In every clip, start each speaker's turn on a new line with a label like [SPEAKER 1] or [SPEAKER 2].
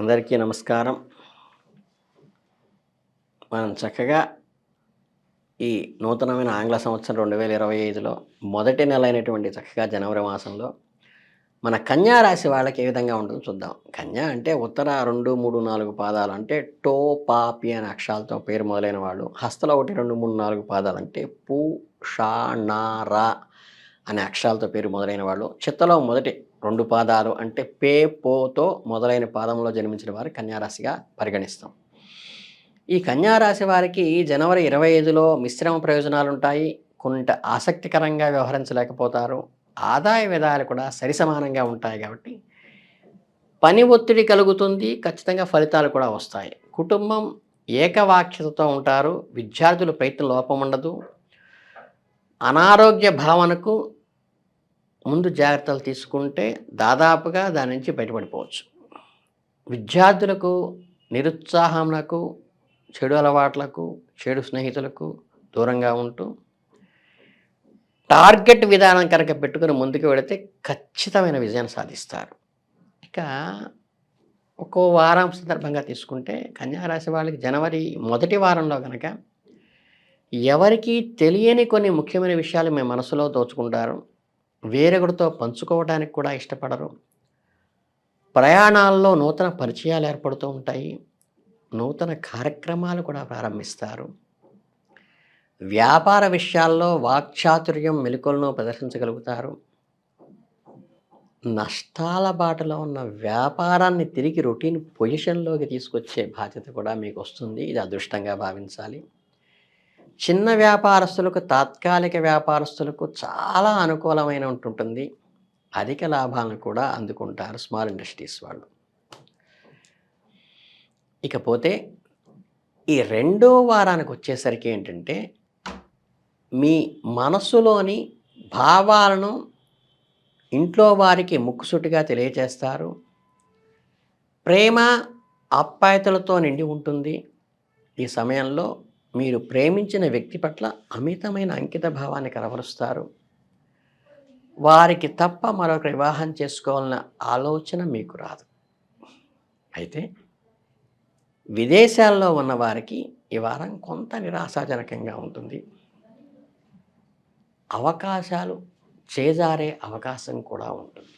[SPEAKER 1] అందరికీ నమస్కారం. మనం చక్కగా ఈ నూతనమైన ఆంగ్ల సంవత్సరం రెండు వేల ఇరవై ఐదులో మొదటి నెల అయినటువంటి చక్కగా జనవరి మాసంలో మన కన్యా రాశి వాళ్ళకి ఏ విధంగా ఉంటుందో చూద్దాం. కన్యా అంటే ఉత్తర రెండు మూడు నాలుగు పాదాలు అంటే టో పాపి అనే అక్షరాలతో పేరు మొదలైన వాళ్ళు. హస్తలో ఒకటి రెండు మూడు నాలుగు పాదాలు అంటే పూ షా నా రా అనే అక్షరాలతో పేరు మొదలైన వాళ్ళు. చిత్తలో మొదటి రెండు పాదాలు అంటే పే పోతో మొదలైన పాదంలో జన్మించిన వారు కన్యారాశిగా పరిగణిస్తాం. ఈ కన్యారాశి వారికి జనవరి ఇరవై ఐదులో మిశ్రమ ప్రయోజనాలు ఉంటాయి కొంత ఆసక్తికరంగా వ్యవహరించలేకపోతారు. ఆదాయ విధాలు కూడా సరిసమానంగా ఉంటాయి కాబట్టి పని ఒత్తిడి కలుగుతుంది. ఖచ్చితంగా ఫలితాలు కూడా వస్తాయి. కుటుంబం ఏకవాక్యతతో ఉంటారు. విద్యార్థుల ప్రయత్న లోపం ఉండదు. అనారోగ్య భావనకు ముందు జాగ్రత్తలు తీసుకుంటే దాదాపుగా దాని నుంచి బయటపడిపోవచ్చు. విద్యార్థులకు నిరుత్సాహములకు చెడు అలవాట్లకు చెడు స్నేహితులకు దూరంగా ఉంటూ టార్గెట్ విధానం కనుక పెట్టుకుని ముందుకు వెళితే ఖచ్చితమైన విజయాన్ని సాధిస్తారు. ఇక ఒక్కో వారం సందర్భంగా తీసుకుంటే కన్యారాశి వాళ్ళకి జనవరి మొదటి వారంలో కనుక ఎవరికీ తెలియని కొన్ని ముఖ్యమైన విషయాలు మీ మనసులో దోచుకుంటారు. వేరొకరితో పంచుకోవడానికి కూడా ఇష్టపడరు. ప్రయాణాల్లో నూతన పరిచయాలు ఏర్పడుతూ ఉంటాయి. నూతన కార్యక్రమాలు కూడా ప్రారంభిస్తారు. వ్యాపార విషయాల్లో వాక్చాతుర్యం మెలకులను ప్రదర్శించగలుగుతారు. నష్టాల బాటలో ఉన్న వ్యాపారాన్ని తిరిగి రొటీన్ పొజిషన్లోకి తీసుకొచ్చే బాధ్యత కూడా మీకు వస్తుంది. ఇది అదృష్టంగా భావించాలి. చిన్న వ్యాపారస్తులకు తాత్కాలిక వ్యాపారస్తులకు చాలా అనుకూలమైన ఉంటుంటుంది. అధిక లాభాలను కూడా అందుకుంటారు స్మాల్ ఇండస్ట్రీస్ వాళ్ళు. ఇకపోతే ఈ రెండో వారానికి వచ్చేసరికి ఏంటంటే మీ మనస్సులోని భావాలను ఇంట్లో వారికి ముక్కుసుటిగా తెలియజేస్తారు ప్రేమ ఆప్యాయతలతో నిండి ఉంటుంది. ఈ సమయంలో మీరు ప్రేమించిన వ్యక్తి పట్ల అమితమైన అంకిత భావాన్ని కనబరుస్తారు. వారికి తప్ప మరొక వివాహం చేసుకోవాలన్న ఆలోచన మీకు రాదు. అయితే విదేశాల్లో ఉన్న వారికి ఈ వారం కొంత నిరాశాజనకంగా ఉంటుంది. అవకాశాలు చేజారే అవకాశం కూడా ఉంటుంది.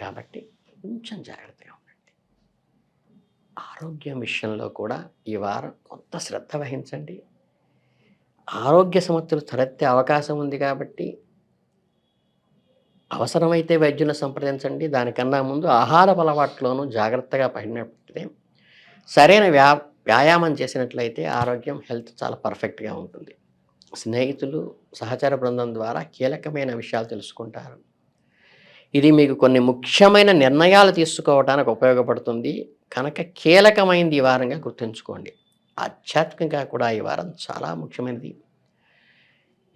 [SPEAKER 1] కాబట్టి కొంచెం జాగ్రత్తగా ఆరోగ్యం విషయంలో కూడా ఈ వారం కొంత శ్రద్ధ వహించండి. ఆరోగ్య సమస్యలు తలెత్తే అవకాశం ఉంది కాబట్టి అవసరమైతే వైద్యులను సంప్రదించండి. దానికన్నా ముందు ఆహార అలవాట్లోనూ జాగ్రత్తగా పడినట్లయితే సరైన వ్యా వ్యాయామం చేసినట్లయితే ఆరోగ్యం హెల్త్ చాలా పర్ఫెక్ట్గా ఉంటుంది. స్నేహితులు సహచార బృందం ద్వారా కీలకమైన విషయాలు తెలుసుకుంటారు. ఇది మీకు కొన్ని ముఖ్యమైన నిర్ణయాలు తీసుకోవడానికి ఉపయోగపడుతుంది. కనుక కీలకమైనది ఈ వారంగా గుర్తుంచుకోండి. ఆధ్యాత్మికంగా కూడా ఈ వారం చాలా ముఖ్యమైనది.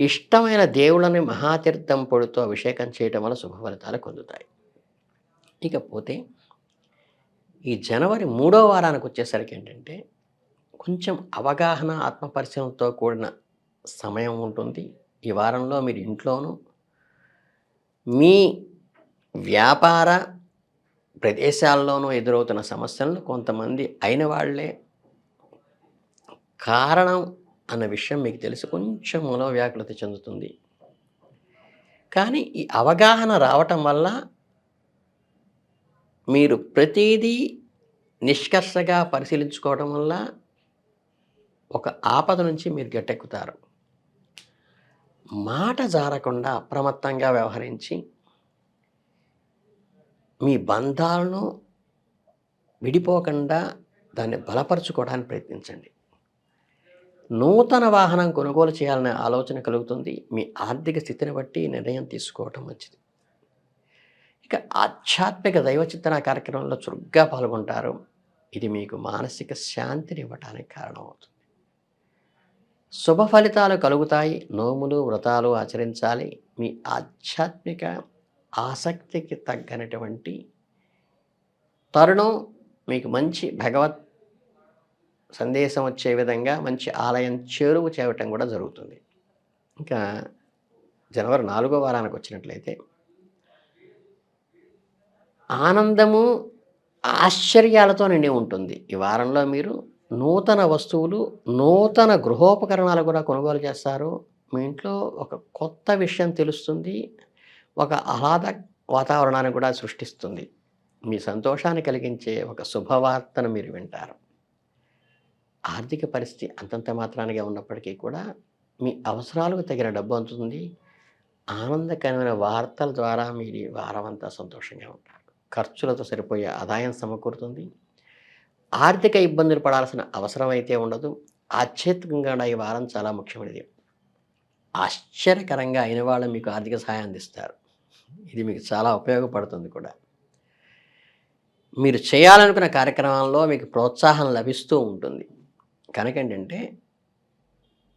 [SPEAKER 1] ఇష్టమైన దేవుళ్ళని మహాతీర్థం పొడితో అభిషేకం చేయటం వల్ల శుభ ఫలితాలు పొందుతాయి. ఇకపోతే ఈ జనవరి మూడో వారానికి వచ్చేసరికి ఏంటంటే కొంచెం అవగాహన ఆత్మపరిశీలనతో కూడిన సమయం ఉంటుంది. ఈ వారంలో మీరు ఇంట్లోనూ మీ వ్యాపార ప్రదేశాల్లోనూ ఎదురవుతున్న సమస్యలను కొంతమంది అయిన వాళ్ళే కారణం అన్న విషయం మీకు తెలిసి. కొంచెం మనోవ్యాకులత చెందుతుంది. కానీ ఈ అవగాహన రావటం వల్ల మీరు ప్రతిదీ నిష్కర్షగా పరిశీలించుకోవడం వల్ల ఒక ఆపద నుంచి మీరు గట్టెక్కుతారు. మాట జారకుండా అప్రమత్తంగా వ్యవహరించి మీ బంధాలను విడిపోకుండా దాన్ని బలపరచుకోవడానికి ప్రయత్నించండి. నూతన వాహనం కొనుగోలు చేయాలనే ఆలోచన కలుగుతుంది. మీ ఆర్థిక స్థితిని బట్టి నిర్ణయం తీసుకోవటం మంచిది. ఇక ఆధ్యాత్మిక దైవచిత్తన కార్యక్రమంలో చురుగ్గా పాల్గొంటారు. ఇది మీకు మానసిక శాంతిని ఇవ్వటానికి కారణమవుతుంది. శుభ ఫలితాలు కలుగుతాయి. నోములు వ్రతాలు ఆచరించాలి. మీ ఆధ్యాత్మిక ఆసక్తికి తగ్గనటువంటి తరుణం మీకు మంచి భగవత్ సందేశం వచ్చే విధంగా మంచి ఆలయం చేరువు చేయటం కూడా జరుగుతుంది. ఇంకా జనవరి నాలుగో వారానికి వచ్చినట్లయితే ఆనందము ఆశ్చర్యాలతో నిండి ఉంటుంది. ఈ వారంలో మీరు నూతన వస్తువులు నూతన గృహోపకరణాలు కూడా కొనుగోలు చేస్తారు. మీ ఇంట్లో ఒక కొత్త విషయం తెలుస్తుంది. ఒక ఆహ్లాద వాతావరణాన్ని కూడా సృష్టిస్తుంది. మీ సంతోషాన్ని కలిగించే ఒక శుభవార్తను మీరు వింటారు. ఆర్థిక పరిస్థితి అంతంత మాత్రానిగా ఉన్నప్పటికీ కూడా మీ అవసరాలకు తగిన డబ్బు అందుతుంది. ఆనందకరమైన వార్తల ద్వారా మీరు వారమంతా వారం అంతా సంతోషంగా ఉంటారు. ఖర్చులతో సరిపోయే ఆదాయం సమకూరుతుంది. ఆర్థిక ఇబ్బందులు పడాల్సిన అవసరం అయితే ఉండదు. ఆధ్యాత్మికంగా ఈ వారం చాలా ముఖ్యమైనది. ఆశ్చర్యకరంగా అయిన వాళ్ళు మీకు ఆర్థిక సహాయం అందిస్తారు. ఇది మీకు చాలా ఉపయోగపడుతుంది కూడా. మీరు చేయాలనుకున్న కార్యక్రమాల్లో మీకు ప్రోత్సాహం లభిస్తూ ఉంటుంది. కనుక ఏంటంటే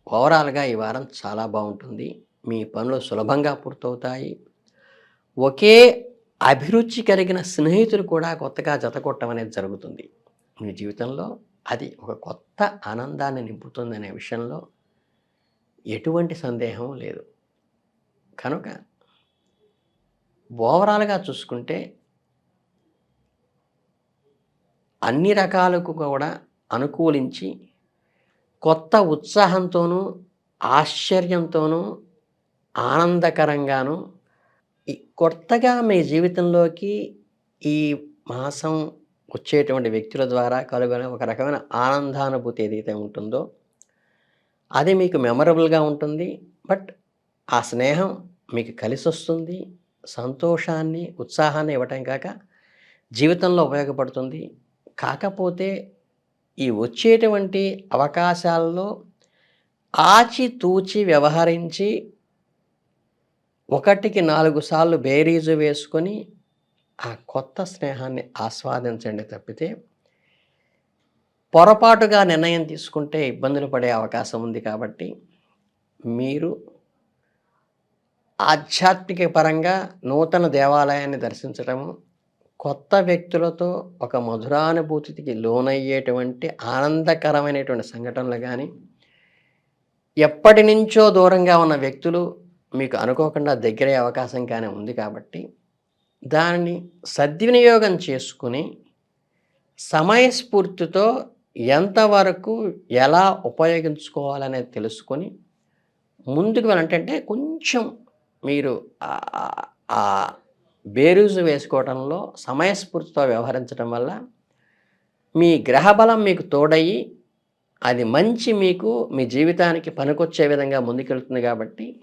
[SPEAKER 1] ఓవరాల్గా ఈ వారం చాలా బాగుంటుంది. మీ పనులు సులభంగా పూర్తవుతాయి. ఒకే అభిరుచి కలిగిన స్నేహితులు కూడా కొత్తగా జతకొట్టడం అనేది జరుగుతుంది. మీ జీవితంలో అది ఒక కొత్త ఆనందాన్ని నింపుతుందనే విషయంలో ఎటువంటి సందేహం లేదు. కనుక ఓవరాల్గా చూసుకుంటే అన్ని రకాలకు కూడా అనుకూలించి కొత్త ఉత్సాహంతోనూ ఆశ్చర్యంతోనూ ఆనందకరంగాను ఈ కొత్తగా మీ జీవితంలోకి ఈ మాసం వచ్చేటువంటి వ్యక్తుల ద్వారా కలుగునే ఒక రకమైన ఆనందానుభూతి ఏదైతే ఉంటుందో అది మీకు మెమరబుల్గా ఉంటుంది. బట్ ఆ స్నేహం మీకు కలిసి వస్తుంది సంతోషాన్ని ఉత్సాహాన్ని ఇవ్వటం కాక జీవితంలో ఉపయోగపడుతుంది. కాకపోతే ఈ వచ్చేటువంటి అవకాశాల్లో ఆచితూచి వ్యవహరించి ఒకటికి నాలుగు సార్లు బేరీజు వేసుకొని ఆ కొత్త స్నేహాన్ని ఆస్వాదించండి తప్పితే పొరపాటుగా నిర్ణయం తీసుకుంటే ఇబ్బందులు పడే అవకాశం ఉంది కాబట్టి మీరు ఆధ్యాత్మిక పరంగా నూతన దేవాలయాన్ని దర్శించడము కొత్త వ్యక్తులతో ఒక మధురానుభూతికి లోనయ్యేటువంటి ఆనందకరమైనటువంటి సంఘటనలు కానీ ఎప్పటి నుంచో దూరంగా ఉన్న వ్యక్తులు మీకు అనుకోకుండా దగ్గరయ్యే అవకాశం కానీ ఉంది కాబట్టి దానిని సద్వినియోగం చేసుకుని సమయస్ఫూర్తితో ఎంతవరకు ఎలా ఉపయోగించుకోవాలనేది తెలుసుకొని ముందుకు వెళ్ళంటే కొంచెం మీరు ఆ- ఆ బేరుజు వేసుకోవడంలో సమయస్ఫూర్తితో వ్యవహరించడం వల్ల మీ గ్రహబలం మీకు తోడయి అది మంచి మీకు మీ జీవితానికి పనికొచ్చే విధంగా ముందుకెళ్తుంది కాబట్టి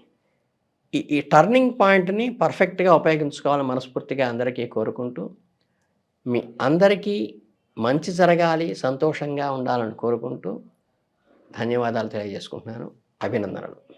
[SPEAKER 1] ఈ ఈ టర్నింగ్ పాయింట్ని పర్ఫెక్ట్గా ఉపయోగించుకోవాలని మనస్ఫూర్తిగా అందరికీ కోరుకుంటూ మీ అందరికీ మంచి జరగాలి సంతోషంగా ఉండాలని కోరుకుంటూ ధన్యవాదాలు తెలియజేసుకుంటున్నాను. అభినందనలు.